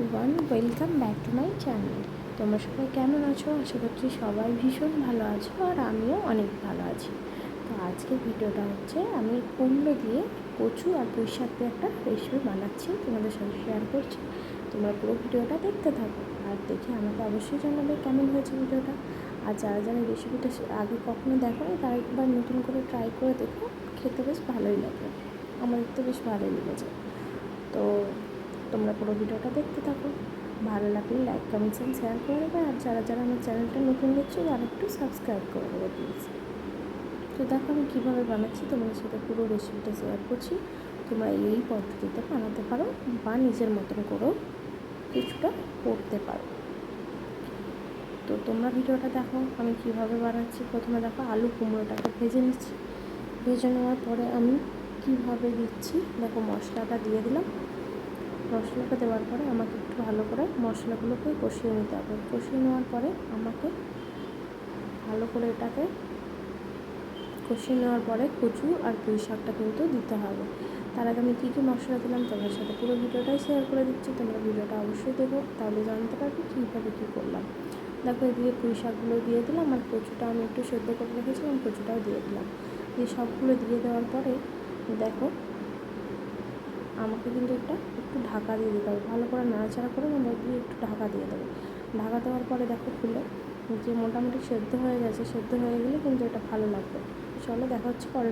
Everyone welcome back to my channel তোমরা সবাই কেমন আছো? আশা করছি সবাই ভীষণ ভালো আছো আর আমিও অনেক ভালো আছি। তো আজকের ভিডিওটা হচ্ছে, আমি কুমড়ো দিয়ে কচু আর পুঁই শাক দিয়ে একটা রেসিপি বানাচ্ছি, তোমাদের সাথে শেয়ার করছি। তোমরা পুরো ভিডিওটা দেখতে থাকো আর দেখে আমাকে অবশ্যই জানাবে কেমন হয়েছে ভিডিওটা। আর যারা যারা রেসিপিটা আগে কখনো দেখো তারা একবার নতুন করে ট্রাই করে দেখো, খেতে বেশ ভালোই লাগে। আমাদের তো বেশ ভালোই লেগেছে। তোমরা পুরো ভিডিওটা দেখতে থাকো। ভালো লাগলে লাইক কমেন্টস অ্যান্ড শেয়ার করে দেবে। আর যারা যারা আমার চ্যানেলটা নতুন দেখছ তারা একটু সাবস্ক্রাইব করে দেবে প্লিজ তো দেখো আমি কীভাবে বানাচ্ছি, তোমাদের সাথে পুরো রেসিপিটা শেয়ার করছি। তোমরা এই পদ্ধতিতে বানাতে পারো বা নিজের মতন করেও কিছুটা করতে পারো। তো তোমরা ভিডিওটা দেখো, আমি কীভাবে বানাচ্ছি। প্রথমে দেখো আলু কুমড়োটাকে ভেজে নিচ্ছি। ভেজে নেওয়ার পরে আমি কীভাবে দিচ্ছি, দেখো মশলাটা দিয়ে দিলাম। মশলাটা দেওয়ার পরে আমাকে একটু ভালো করে মশলাগুলোকে কষিয়ে নিতে হবে। কষিয়ে নেওয়ার পরে আমাকে ভালো করে এটাকে কষিয়ে নেওয়ার পরে কচু আর পুঁই শাকটা কিন্তু দিতে হবে। তার আগে আমি কী কী মশলা দিলাম তোমাদের সাথে পুরো ভিডিওটাই শেয়ার করে দিচ্ছি, তোমরা ভিডিওটা অবশ্যই দেবো তাহলে জানতে পারবে কীভাবে কী করলাম। দেখো এদিকে পুঁই শাকগুলো দিয়ে দিলাম আর কচুটা আমি একটু সেদ্ধ করে রেখেছিলাম, কচুটাও দিয়ে দিলাম। দিয়ে সবগুলো দিয়ে দেওয়ার পরে দেখো আমাকে কিন্তু এটা একটু ঢাকা দিয়ে দিতে হবে। ভালো করে নাড়াচাড়া করে আমরা দিয়ে একটু ঢাকা দিয়ে দেবো। ঢাকা দেওয়ার পরে দেখো খুলে যে মোটামুটি সেদ্ধ হয়ে গেছে, সেদ্ধ হয়ে গেলে কিন্তু এটা ভালো লাগবে। চলো দেখা হচ্ছে পরে।